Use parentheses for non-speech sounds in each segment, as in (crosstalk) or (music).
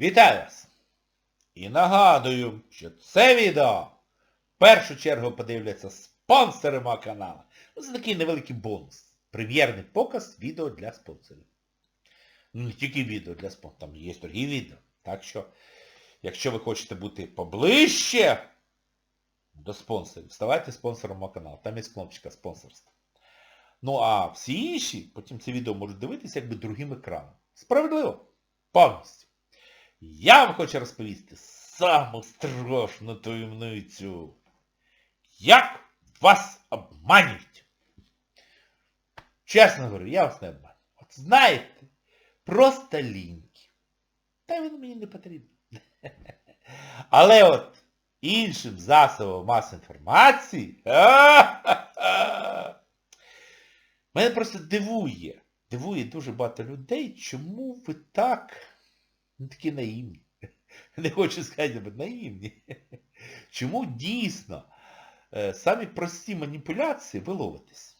Вітаю вас! І нагадую, що це відео в першу чергу подивляться спонсори мого каналу. Ну, Це такий невеликий бонус. Прем'єрний показ відео для спонсорів. Ну, не тільки відео для спонсорів, там є дорогі відео. Так що, якщо ви хочете бути поближче до спонсорів, ставайте спонсором мого каналу. Там є кнопочка спонсорства. Ну а всі інші, потім це відео можуть дивитися якби другим екраном. Справедливо. Повністю. Я вам хочу розповісти саму страшну таємницю. Як вас обманюють. Чесно говорю, я вас не обманю. От знаєте, просто ліньки. Та він мені не потрібен. (laughs) Але от іншим засобам масової інформації. (laughs) Мене просто дивує. Дивує дуже багато людей, чому ви так ну, такі наївні. (laughs) Не хочу сказати, наївні. (laughs) Чому дійсно е, самі прості маніпуляції ви ловитесь?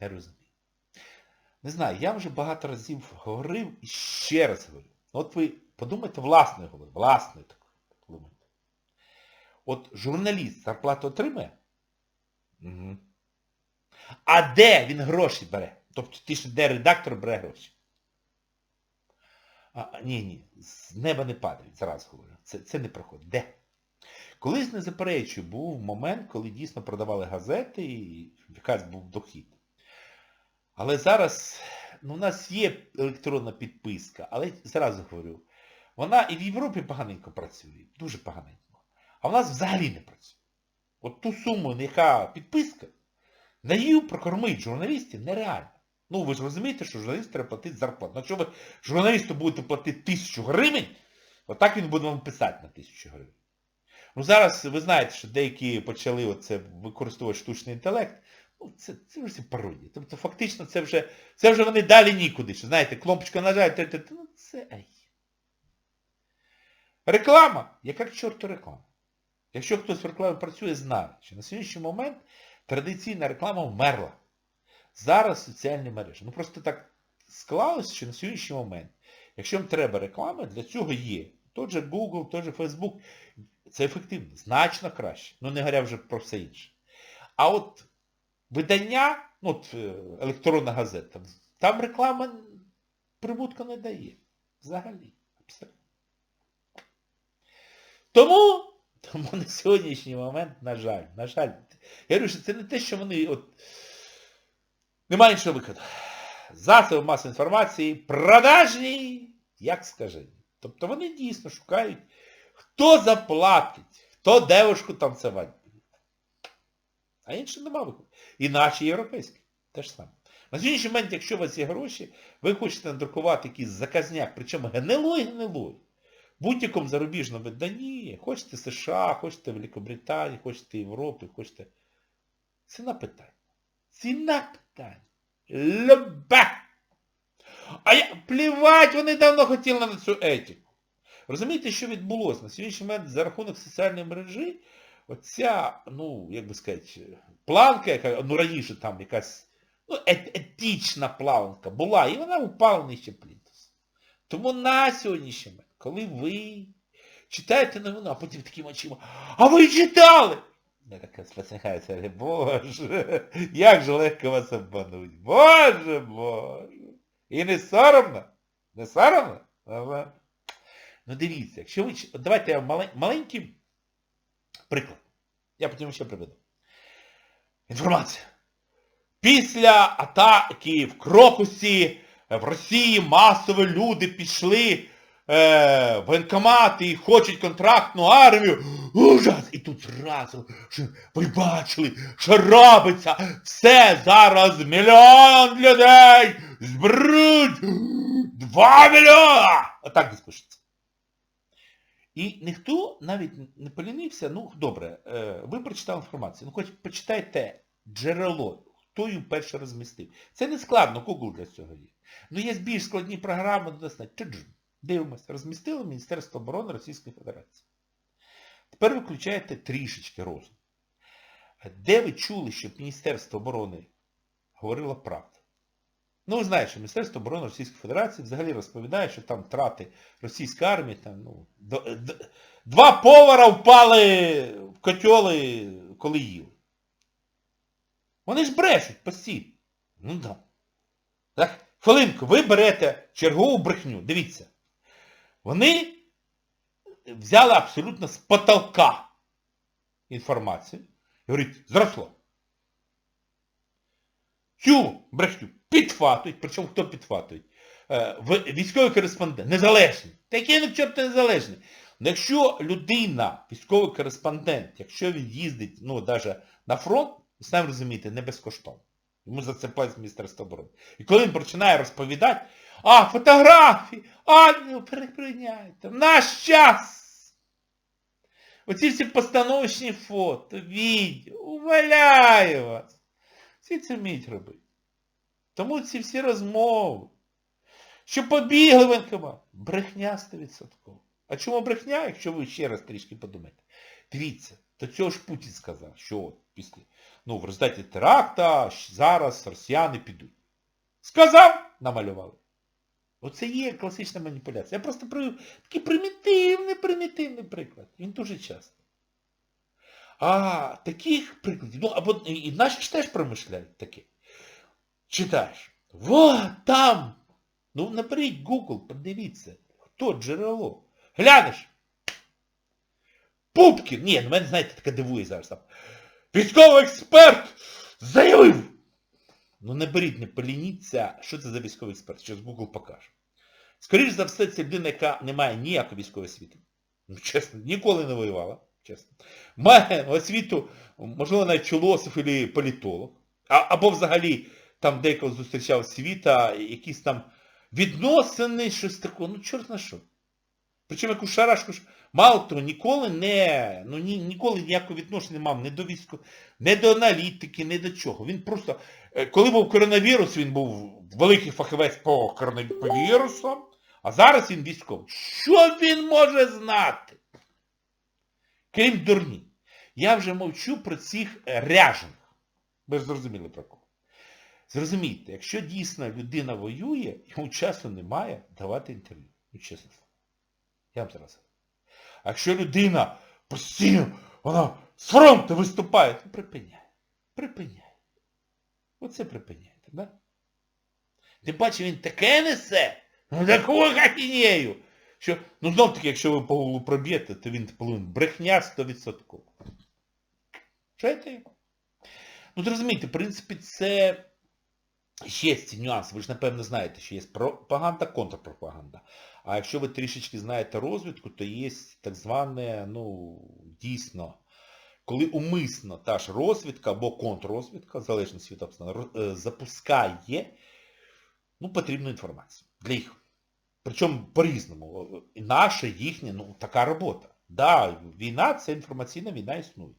Я розумію. Не знаю, я вже багато разів говорив і ще раз говорю. От ви подумайте власною головою, власною такою. подумайте. От журналіст зарплату отримує? Угу. А де він гроші бере? Тобто ти ж де редактор бере гроші? А, ні, ні, з неба не падають, зараз говорю. Це, це не проходить. Де? Колись, не заперечую, був момент, коли дійсно продавали газети і якась був дохід. Але зараз, ну, у нас є електронна підписка, але зразу говорю, вона і в Європі поганенько працює, дуже поганенько. А в нас взагалі не працює. От ту суму, яка підписка, на її прокормить журналістів нереально. Ну, ви ж розумієте, що журналісту треба платити зарплату. Ну, якщо ви журналісту будете платити тисячу гривень, отак він буде вам писати на тисячу гривень. Ну зараз ви знаєте, що деякі почали оце використовувати штучний інтелект. Ну, це, це вже пародія. Тобто фактично це вже, це вже вони далі нікуди. Що, знаєте, кнопочку нажать, ну це ай. Реклама, яка к чорту реклама. Якщо хтось в рекламі працює, знає, що на сьогоднішній момент традиційна реклама вмерла. Зараз соціальні мережі. Ну просто так склалося, що на сьогоднішній момент, якщо вам треба реклама, для цього є. Той же Google, той же Facebook. Це ефективно, значно краще. Ну не говоря вже про все інше. А от видання, ну от е, електронна газета, там реклама прибутку не дає. Взагалі. Абсолютно. Тому, тому на сьогоднішній момент, на жаль, на жаль, я говорю, що це не те, що вони от... Немає іншого виходу. Засоби масової інформації продажні, як скажені. Тобто вони дійсно шукають, хто заплатить, хто девушку танцювати. А інше нема виходу. І наші європейські. Те ж саме. На сьогоднішній момент, якщо у вас є гроші, ви хочете надрукувати якийсь заказняк, причому гнилой гнилой. Будь-якому зарубіжному виданні, хочете США, хочете Великобританії, хочете Європи, хочете... Ціна питання. Ціна питання. Любе! А я... Плівать, вони давно хотіли на цю етику. Розумієте, що відбулося? На сьогоднішній момент за рахунок соціальної мережі оця, ну, як би сказати, планка, яка, ну раніше там якась, ну, ет етична планка була, і вона упала нижче плінтуса. Тому на сьогоднішній момент, коли ви читаєте новину, а потім такими очима, а ви читали! Я так спостерігаюся, але боже, як же легко вас обмануть. Боже, боже. І не соромно? Не соромно? Ага. Ну дивіться, якщо ви... Давайте я малень... маленький приклад. Я потім ще приведу. Інформація. Після атаки в Крокусі в Росії масово люди пішли е, воєнкомати і хочуть контрактну армію. Ужас! І тут зразу, ви бачили, що робиться. Все зараз мільйон людей зберуть. Два мільйона! Отак десь пишеться. І ніхто навіть не полінився, ну добре, е, ви прочитали інформацію, ну хоч почитайте джерело, хто її перше розмістив. Це не складно, Google для цього є. Ну є більш складні програми, достатньо. Дивимося, розмістило Міністерство оборони Російської Федерації. Тепер ви включаєте трішечки розум. Де ви чули, щоб Міністерство оборони говорило правду? Ну, ви знаєте, що Міністерство оборони Російської Федерації взагалі розповідає, що там втрати російської армії, там, ну, до- д- два повара впали в котьоли, коли їли. Вони ж брешуть постійно. Ну да. Так, хвилинку, ви берете чергову брехню. Дивіться. Вони взяли абсолютно з потолка інформацію. І говорять, зросло. Цю брехню підфатують, причому хто підфатують? Е, Військовий кореспондент, незалежний. Такий ну чорт незалежний. Ну, Якщо людина, військовий кореспондент, якщо він їздить, ну, навіть на фронт, ви самі розумієте, не безкоштовно. Йому за це платить Міністерство оборони. І коли він починає розповідати, а, фотографії, а, ну, переприйняйте, в наш час. Оці всі постановочні фото, відео, умоляю вас. Всі це вміють робити. Тому ці всі розмови. Що побігли в воєнкомат. Брехня 100%. А чому брехня, якщо ви ще раз трішки подумаєте? Дивіться, до цього ж Путін сказав, що от після, ну, в результаті теракта зараз росіяни підуть. Сказав, намалювали. Оце є класична маніпуляція. Я просто привів такий примітивний, примітивний приклад. Він дуже часто. А таких прикладів, ну або і і наші ж теж промишляють таке. Читаєш. Во, там. Ну наберіть Google, подивіться, хто джерело. Глянеш. Пупкін. Ні, ну мене, знаєте, таке дивує зараз. Військовий експерт заявив. Ну не беріть, не полініться, що це за військовий експерт, з Google покаже. Скоріше за все, це людина, яка не має ніякої військової освіти. Ну, чесно, ніколи не воювала, чесно. Має освіту, можливо, навіть філософ або політолог. А, або взагалі там декого зустрічав світа, якісь там відносини, щось таке, ну чорт на що. Причому яку шарашку, мало того, ніколи не, ну ні, ніколи ніякого відношення не мав ні до війську, ні до аналітики, ні до чого. Він просто, е, коли був коронавірус, він був великий фахівець по коронавірусам, а зараз він військовий. Що він може знати? Крім дурні. Я вже мовчу про цих ряжених. Ви ж зрозуміли про кого. Зрозумійте, якщо дійсно людина воює, йому часу немає давати інтерв'ю. Ну, чесно. Я вам зараз. А якщо людина постійно, вона з фронту виступає, то припиняє. Припиняє. Оце припиняйте, да? Тим паче він таке несе, ну таку ахінею, що, ну знов таки, якщо ви по голову проб'єте, то він повинен брехня 100%. Що це? Ну, зрозумійте, в принципі, це є ці нюанси. Ви ж, напевно, знаєте, що є пропаганда, контрпропаганда. А якщо ви трішечки знаєте розвідку, то є так зване, ну, дійсно, коли умисно та ж розвідка або контррозвідка, в залежності від обставин, е, запускає ну, потрібну інформацію для їх. Причому по-різному. Наша, їхня, ну, така робота. Да, війна це інформаційна війна існує.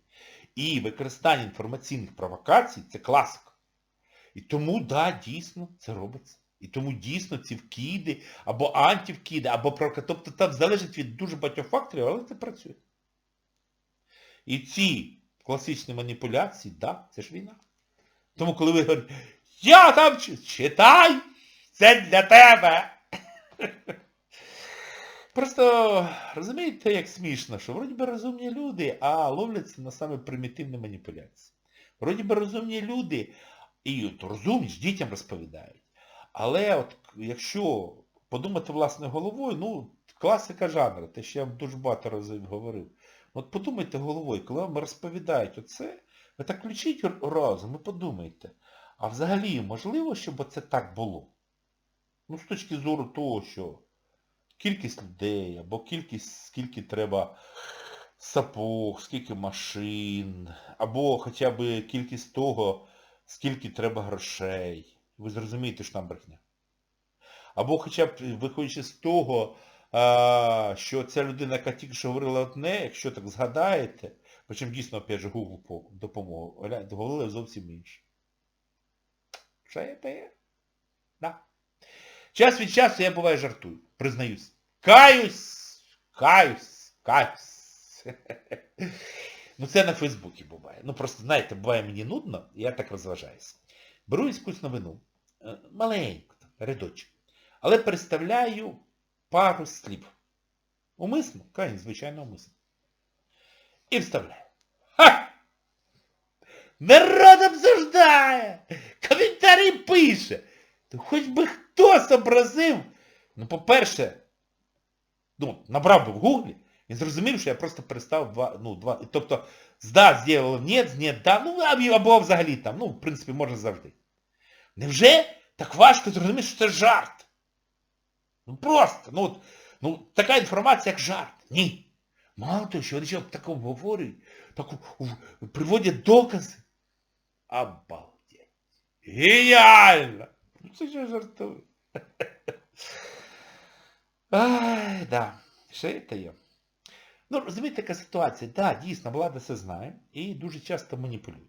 І використання інформаційних провокацій це класика. І тому, да, дійсно, це робиться. І тому дійсно ці вкиди, або антивкиди, або провока- Тобто там залежить від дуже багатьох факторів, але це працює. І ці класичні маніпуляції, да, це ж війна. Тому коли ви говорите, я там читай, це для тебе. Просто розумієте, як смішно, що вроді би розумні люди, а ловляться на саме примітивні маніпуляції. Вроді би розумні люди, і розумні ж дітям розповідають. Але от якщо подумати власною головою, ну, класика жанру, те, що я вам дуже багато разів говорив. От подумайте головою, коли вам розповідають оце, ви так включіть разом і подумайте, а взагалі можливо, щоб це так було? Ну, з точки зору того, що кількість людей, або кількість, скільки треба сапог, скільки машин, або хоча б кількість того, скільки треба грошей. Ви зрозумієте, що там брехня. Або хоча б виходячи з того, що ця людина, яка тільки що говорила одне, якщо так згадаєте, причому дійсно, опять же, Google по- допомогу, говорили зовсім інше. Що є, є? Да. Час від часу я буває жартую, признаюсь. Каюсь, каюсь, каюсь. (laughs) Ну це на Фейсбуці буває. Ну просто, знаєте, буває мені нудно, я так розважаюся. Беру якусь новину, е, маленько, рядочок. Але представляю пару слів. Умисно? Крайне, звичайно, умисно. І вставляю. Ха! Народ обсуждає! Коментарі пише! То хоч би хто зобразив. Ну, по-перше, ну, набрав би в гуглі, він зрозумів, що я просто перестав два, ну, два, тобто, да зробив з нет, да, ну, або- взагалі там, ну, в принципі, можна завжди. Невже так важко зрозуміти, що це жарт? Ну просто, ну, от, ну така інформація, як жарт. Ні. Мало того, що вони говорять, таку, в- приводять докази. Обалдеть. Геніально! Ну це ж я жартую. (laughs) Ай, да. Ще є. Ну, розумієте, така ситуація. Так, да, дійсно, влада це знає і дуже часто маніпулює.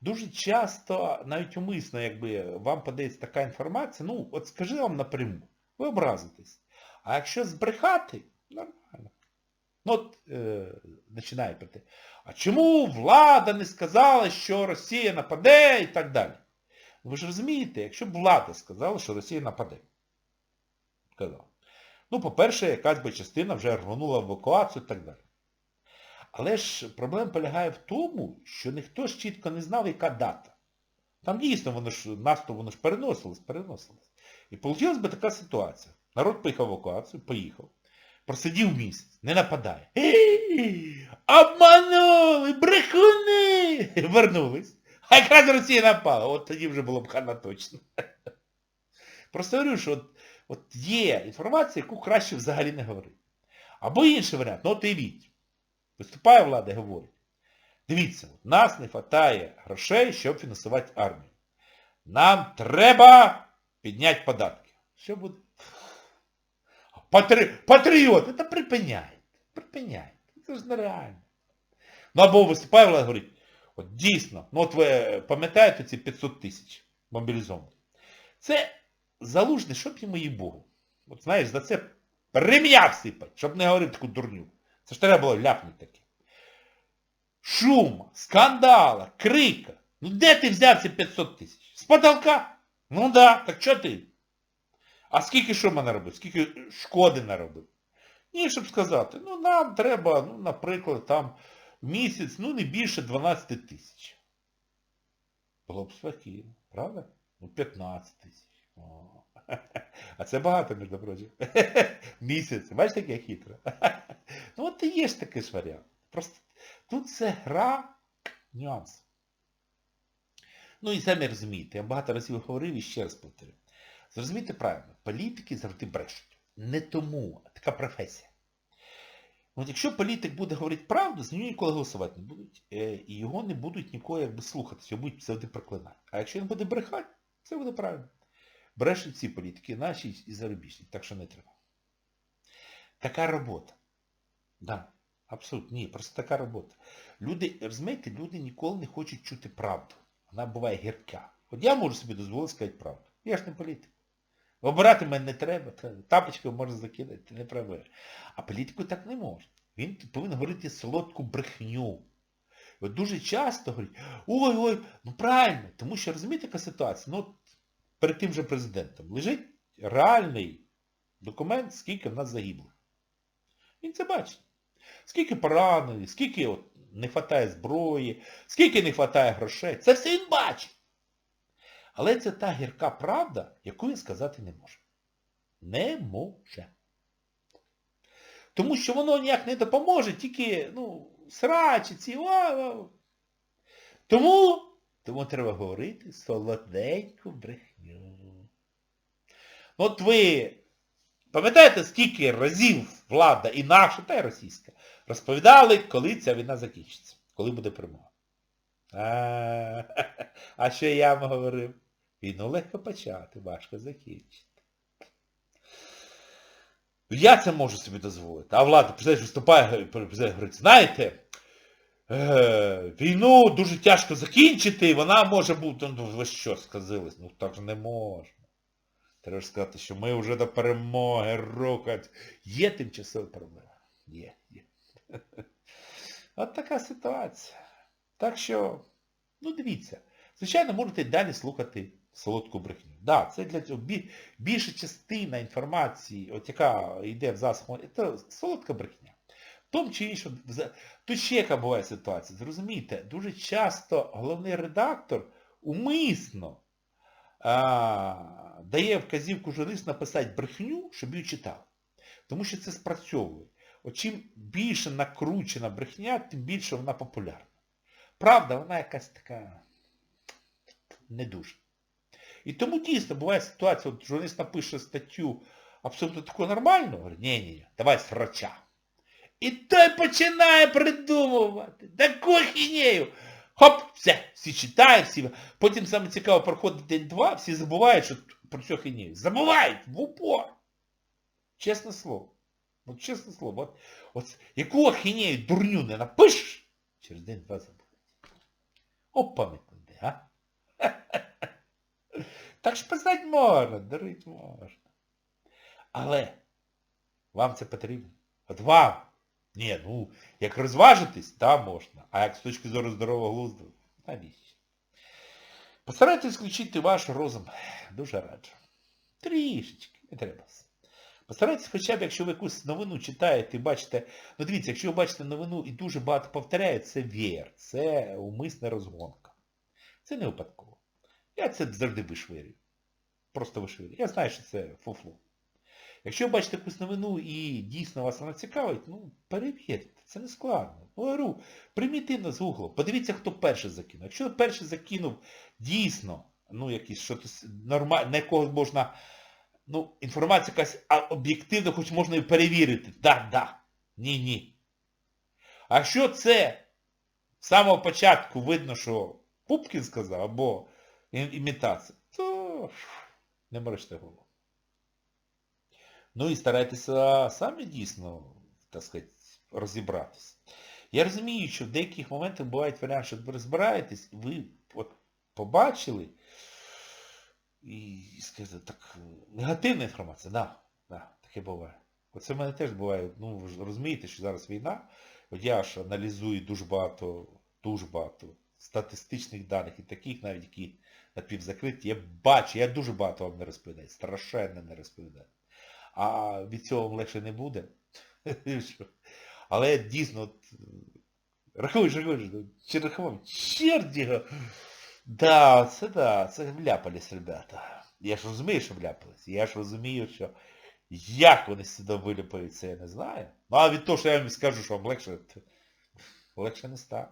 Дуже часто, навіть умисно, якби вам подається така інформація, ну, от скажи вам напряму, ви образитесь. А якщо збрехати, нормально. Ну от е, починає пити. А чому влада не сказала, що Росія нападе і так далі? Ви ж розумієте, якщо б влада сказала, що Росія нападе. Сказала. Ну, по-перше, якась би частина вже рванула в евакуацію і так далі. Але ж проблема полягає в тому, що ніхто ж чітко не знав, яка дата. Там дійсно воно ж, наступ воно ж переносилось, переносилось. І вийшла би така ситуація. Народ поїхав в евакуацію, поїхав. Просидів місяць, не нападає. Обманули, брехуни! Вернулись. А якраз Росія напала. От тоді вже було б хана точно. Просто говорю, що от, от є інформація, яку краще взагалі не говорити. Або інший варіант, ну от уявіть. Виступає влада і говорить. Дивіться, у нас не вистачає грошей, щоб фінансувати армію. Нам треба підняти податки. Що буде? Патри... Патріот, це припиняйте. Припиняйте. Це ж нереально. Ну або виступає влада і говорить, от дійсно, ну от ви пам'ятаєте ці 500 тисяч мобілізованих. Це залужний, щоб йому їй Богу. От знаєш, за це рем'я всипать, щоб не говорити таку дурню. Це ж треба було ляпнути таке. Шума, скандала, крика. Ну де ти взяв ці 500 тисяч? З потолка? Ну да, так що ти? А скільки шума наробив? Скільки шкоди наробив? Ні, щоб сказати, ну нам треба, ну, наприклад, там місяць, ну не більше 12 тисяч. Було б спокійно, правда? Ну 15 тисяч. О. (laughs) А це багато, між прочим. (laughs) Місяць. Бачите, як я хитро? (laughs) Ну от і є ж такий варіант. Просто тут це гра нюанс. Ну і самі розумієте, я багато разів говорив і ще раз повторю. Зрозумійте правильно, політики завжди брешуть. Не тому, а така професія. От якщо політик буде говорити правду, з нього ніколи голосувати не будуть. е, І його не будуть нікого якби слухатися, його будуть завжди проклинати. А якщо він буде брехати, це буде правильно. Брешуть всі політики, наші і зарубіжні, так що не треба. Така робота. Да, абсолютно, ні, просто така робота. Люди, розумієте, люди ніколи не хочуть чути правду. Вона буває гірка. От я можу собі дозволити сказати правду. Я ж не політик. Обирати мене не треба, та- тапочки можна закидати, не проблема. А політику так не можна. Він повинен говорити солодку брехню. От дуже часто говорять, ой-ой, ну правильно, тому що розумієте, яка ситуація? Ну, перед тим же президентом лежить реальний документ, скільки в нас загиблих. Він це бачить. Скільки поранених, скільки от не вистачає зброї, скільки не вистачає грошей. Це все він бачить. Але це та гірка правда, яку він сказати не може. Не може. Тому що воно ніяк не допоможе, тільки, ну, срачі ці. Тому, тому треба говорити солоденьку брехню. От ви пам'ятаєте, скільки разів влада і наша, та й російська, розповідали, коли ця війна закінчиться, коли буде перемога. А, а що я вам говорив? Війну легко почати, важко закінчити. Я це можу собі дозволити. А влада, представляєш, виступає, говорить, знаєте, е, війну дуже тяжко закінчити, і вона може бути, ну ви що сказились? Ну так ж не можна. Треба сказати, що ми вже до перемоги рухать. Є тимчасова проблема? Є, є. (laughs) От така ситуація. Так що, ну дивіться, звичайно, можете далі слухати солодку брехню. Да, це для цього більша частина інформації, от яка йде в засобах, це солодка брехня. Тому чи іншому, тут ще яка буває ситуація, зрозумійте, дуже часто головний редактор умисно а, дає вказівку журналісту написати брехню, щоб її читав. Тому що це спрацьовує. От чим більше накручена брехня, тим більше вона популярна. Правда, вона якась така не дуже. І тому дійсно буває ситуація, от журналіст напише статтю абсолютно таку нормальну, говорить, ні-ні, давай срача. І той починає придумувати таку хінею. Хоп, все, всі читають, всі. Потім саме цікаво, проходить день-два, всі забувають, що про цю хінею. Забувають в упор. Чесне слово. От чесне слово. От, от яку ахінею дурню не напишеш, через день-два забудуть. О, пам'ятник, а? (laughs) Так ж писати можна, дарити можна. Але вам це потрібно. От вам. Ні, ну, як розважитись, та можна. А як з точки зору здорового глузду, навіщо? Постарайтесь включити ваш розум. Дуже раджу. Трішечки, не треба. Постарайтесь хоча б, якщо ви якусь новину читаєте і бачите, ну дивіться, якщо ви бачите новину і дуже багато повторяє, це веєр, це умисна розгонка. Це не випадково. Я це завжди вишвирюю. Просто вишвирюю. Я знаю, що це фуфло. Якщо бачите якусь новину і дійсно вас вона цікавить, ну перевірте, це не складно. Ну, говорю, примітивно з гуглу. Подивіться, хто перший закинув. Якщо перший закинув дійсно, ну якийсь щось нормальне, на якого можна, ну, інформація якась об'єктивна, хоч можна і перевірити. Да, да. Ні, ні. А якщо це з самого початку видно, що Пупкін сказав, або імітація, то не морочте голову. Ну і старайтеся самі дійсно, так сказати, розібратися. Я розумію, що в деяких моментах бувають варіанти, що ви розбираєтесь, ви от побачили, і сказати, так, негативна інформація, да, да, таке буває. Оце в мене теж буває, ну ви ж розумієте, що зараз війна, от я ж аналізую дуже багато, дуже багато статистичних даних і таких навіть, які напівзакриті, я бачу, я дуже багато вам не розповідаю, страшенно не розповідаю. А від цього вам легше не буде. (laughs) Але дійсно, от, рахуєш, рахуєш, ну, чи рахував, черт його. Да, це да, це вляпались, ребята. Я ж розумію, що вляпались. Я ж розумію, що як вони сюди виляпаються, я не знаю. Ну а від того, що я вам скажу, що вам легше, легше не стане.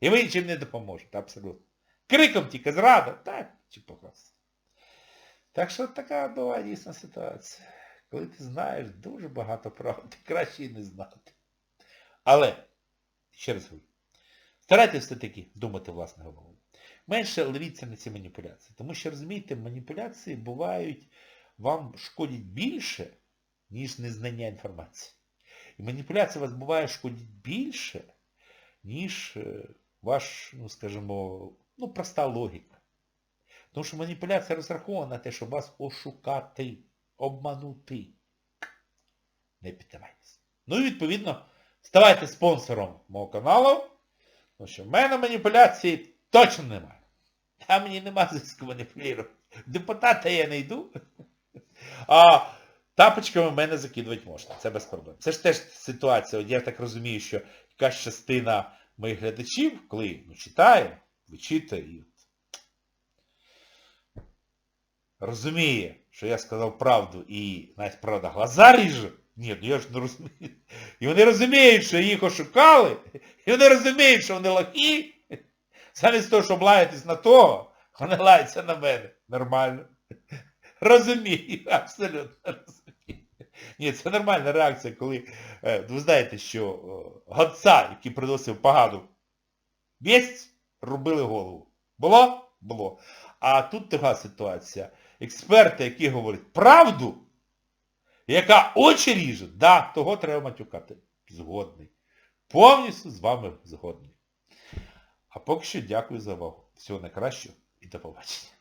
І ви нічим не допоможете, абсолютно. Криком тільки зрада, так, чи показ. Так що така буває дійсна ситуація. Коли ти знаєш дуже багато правди, (laughs) краще і не знати. Але, ще раз говорю, старайтесь все-таки думати власне головою. Менше ловіться на ці маніпуляції. Тому що, розумієте, маніпуляції бувають, вам шкодять більше, ніж незнання інформації. І маніпуляція вас буває шкодить більше, ніж е, ваш, ну скажімо, ну, проста логіка. Тому що маніпуляція розрахована на те, щоб вас ошукати, обманути. Не піддавайтесь. Ну і відповідно, ставайте спонсором мого каналу, тому що в мене маніпуляції точно немає. Та мені нема зв'язку маніпулювати. Депутата я не йду. А тапочками мене закидувати можна. Це без проблем. Це ж теж ситуація. От я так розумію, що якась частина моїх глядачів, коли ну, читає, вичитує і розуміє, що я сказав правду і навіть правда глаза ріже. Ні, ну я ж не розумію. І вони розуміють, що їх ошукали, і вони розуміють, що вони лохи. Замість того, щоб лаятись на того, вони лаються на мене. Нормально. Розумію, абсолютно розумію. Ні, це нормальна реакція, коли е, ви знаєте, що е, гадца, який приносив погану вість, рубили голову. Було? Було. А тут така ситуація. Експерти, які говорять правду, яка очі ріже, да, того треба матюкати. Згодний. Повністю з вами згодний. А поки що дякую за увагу. Всього найкращого і до побачення.